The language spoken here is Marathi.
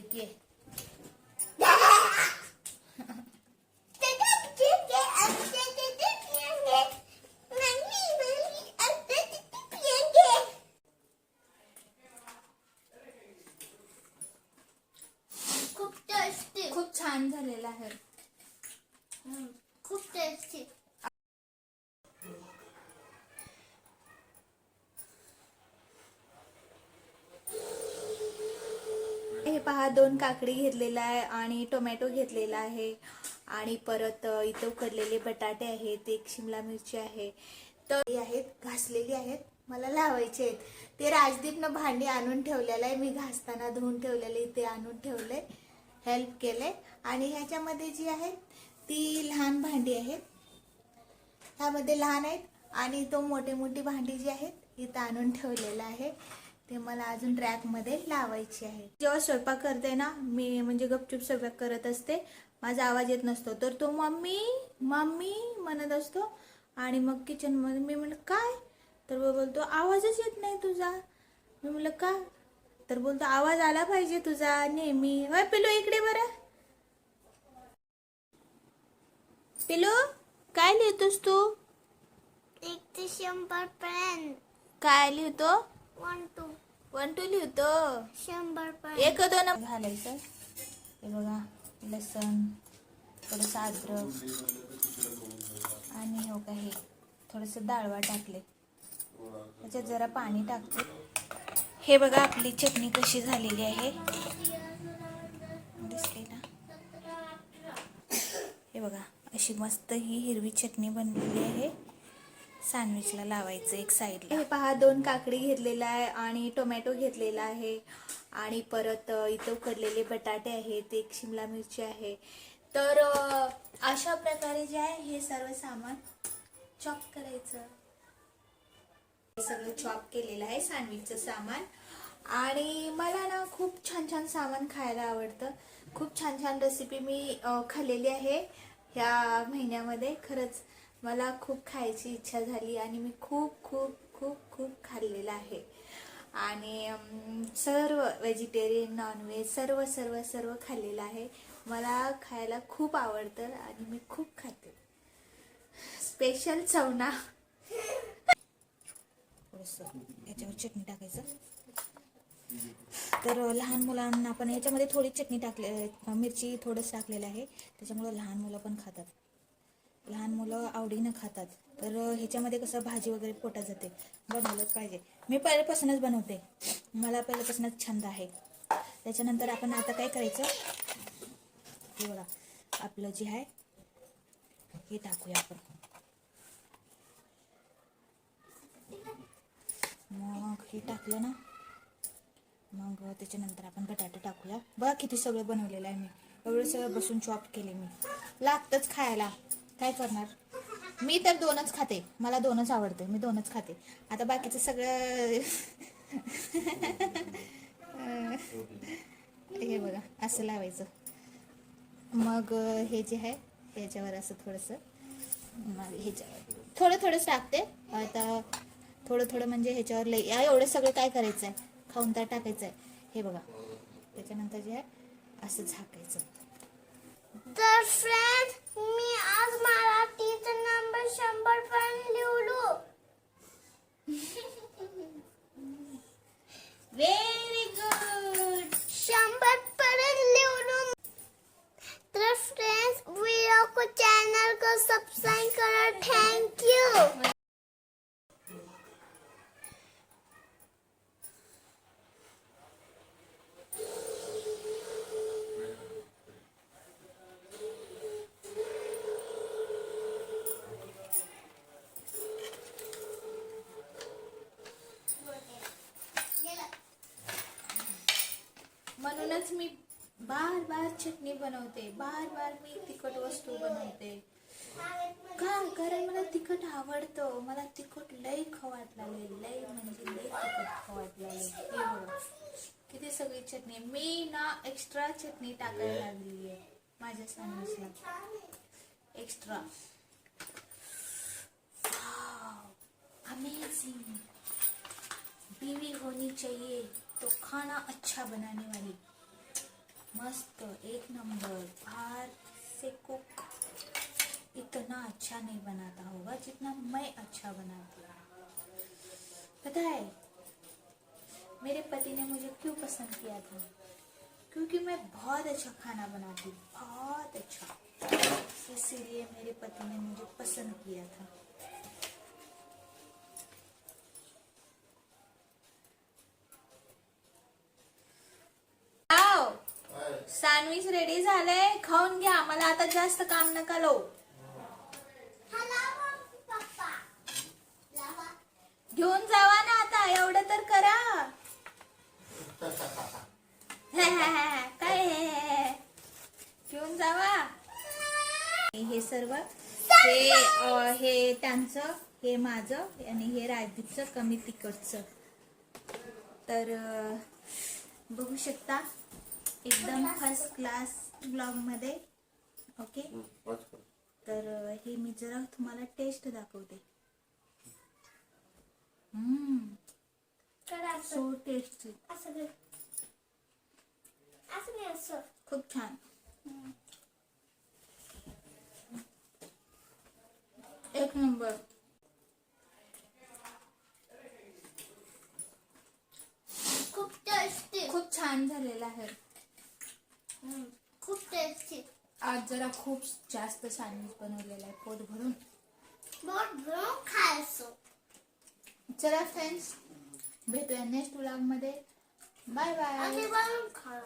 देखिए खूप छान झालेला आहे खूप टेस्टी हे पहा दोन काकडी घेतलेला आहे आणि टोमॅटो घेतलेला आहे. आणि परत इथे इथं उकडलेले बटाटे आहेत एक शिमला मिरची आहे. तर हे आहेत घासलेली आहेत मला लावायचे आहेत. ते राजदीपनं भांडी आणून ठेवलेलं आहे मी घासताना धुवून ठेवलेले इथे आणून ठेवले हेल्प केले. आणि ह्याच्यामध्ये जी आहेत ती लहान भांडी आहेत. ह्यामध्ये लहान आहेत आणि तो मोठे मोठी भांडी जी आहेत इथं आणून ठेवलेलं आहे. ते मला अजून रॅकमध्ये लावायची आहे जेव्हा स्वयंपाक करते ना मी म्हणजे गपचूप स्वयंपाक करत असते माझा आवाज येत नसतो. तर तो मम्मी मम्मी म्हणत असतो. आणि मग किचनमध्ये मी म्हणलं काय? तर बोलतो आवाजच येत नाही तुझा. मी म्हणलं का? तर बोलतो आवाज आला पाहिजे तुझा नेहमी. होय पिलू इकडे बरं. पिलू काय लिहितोस तू? एक ते शंभर पर्यंत. काय लिहितो? वन टू वन टू लिहितो शंभर एक दोन घालायचं हे बघा लसण थोडंसं अद्रक आणि हो का हे थोडंसं डाळवा टाकले. त्याच्यात जरा पाणी टाकते. हे बघा आपली चटणी कशी झालेली आहे. दिसते ना? हे बघा अशी मस्त ही हिरवी चटणी बनलेली आहे. सँडविचला लावायचं एक साईडला. हे पहा दोन काकडी घेतलेला आहे आणि टोमॅटो घेतलेला आहे. आणि परत इथं उकडलेले बटाटे आहेत एक शिमला मिरची आहे. तर अशा प्रकारे जे आहे हे सर्व सामान चॉप करायचं. हे सगळं चॉप केलेलं आहे सँडविचचं सामान. आणि मला ना खूप छान छान सामान खायला आवडतं. खूप छान छान रेसिपी मी खाल्लेली आहे ह्या महिन्यामध्ये. खरंच मला खूप खायची इच्छा झाली आणि मी खूप खूप खूप खूप खाल्लेलं आहे. आणि सर्व व्हेजिटेरियन नॉनव्हेज सर्व सर्व सर्व खाल्लेलं आहे. मला खायला खूप आवडतं आणि मी खूप खाते. स्पेशल चवना. थोडंसं याच्यावर चटणी टाकायचं. तर लहान मुलांना पण याच्यामध्ये थोडी चटणी टाकले मिरची थोडंसं टाकलेलं आहे. त्याच्यामुळं लहान मुलं पण खातात. लहान मुलं आवडीनं खातात. तर ह्याच्यामध्ये कसं भाजी वगैरे पोटात जाते. बनवलंच पाहिजे. मी पहिल्यापासूनच बनवते. मला पहिल्यापासूनच छंद आहे. त्याच्यानंतर आपण आता काय करायचं? हे बघा. आपलं जे आहे हे टाकूया आपण. मग हे टाकलं ना? मग त्याच्यानंतर आपण बटाटे टाकूया. बघा किती सगळं बनवलेलं आहे मी. एवढं सगळं बसून चॉप केले मी. लागतंच खायला. काय करणार? मी तर दोनच खाते. मला दोनच आवडते. मी दोनच खाते. आता बाकीचं सगळं हे बघा असं लावायचं. मग हे जे आहे ह्याच्यावर असं थोडंसं मग ह्याच्यावर. थोडं थोडंच टाकते. आता थोडं थोडं म्हणजे ह्याच्यावर लई या एवढं सगळं काय करायचं आहे खाऊन तर टाकायचं आहे हे बघा. त्याच्यानंतर जे आहे असं झाकायचं तर फ्रेंड मी आज मराठीचा नंबर शंभर पर्यंत लिहलो व्हेरी गुड शंभर पर्यंत लिहलो तर फ्रेंड्स वीडियो को चैनल को सब्सक्राइब करा थैंक यू म्हणूनच मी बार बार चटणी बनवते. बार बार मी तिखट वस्तू बनवते. का? कारण मला तिखट आवडतं. मला तिखट लई खवाट लागले लई म्हणजे लई तिखट खवाट लागले किती सगळी चटणी. मी ना एक्स्ट्रा चटणी टाकायला लागली आहे माझ्या सँडविचला एक्स्ट्रा अमेजिंग बीवी होनी चाहिए. तो खाना अच्छा बनाने वाली. मस्त, एक नंबर। बाहर से कुक। इतना अच्छा नहीं बनाता होगा जितना मैं अच्छा बनाती हूँ। पता है, मेरे पति ने मुझे क्यों पसंद किया था? क्योंकि मैं बहुत अच्छा खाना बनाती, बहुत अच्छा। इसीलिए मेरे पति ने मुझे पसंद किया था। सँडविच रेडी झालंय खाऊन घ्या. मला आता जास्त काम नका लो घेऊन जावा ना आता एवढं तर करा. काय घेऊन जावा. हे सर्व हे अ, हे त्यांचं हे माझं आणि हे राजदीपचं कमी तिखटचं. तर अ, बघू शकता. एकदम फर्स्ट क्लास ब्लॉगमध्ये ओके तर हे मी जरा तुम्हाला टेस्ट दाखवते. करा असं. सो टेस्टी असं घे. असं घे, असं. खूप छान. एक नंबर खूप टेस्टी खूप छान झालेला आहे. आज जरा खूप जास्त सँडविच बनवलेला आहे पोट भरून. बहुत भरून खायचं. चला फ्रेंड्स भेटूया नेक्स्ट व्लॉगमध्ये. बाय बाय आणि बनवून खा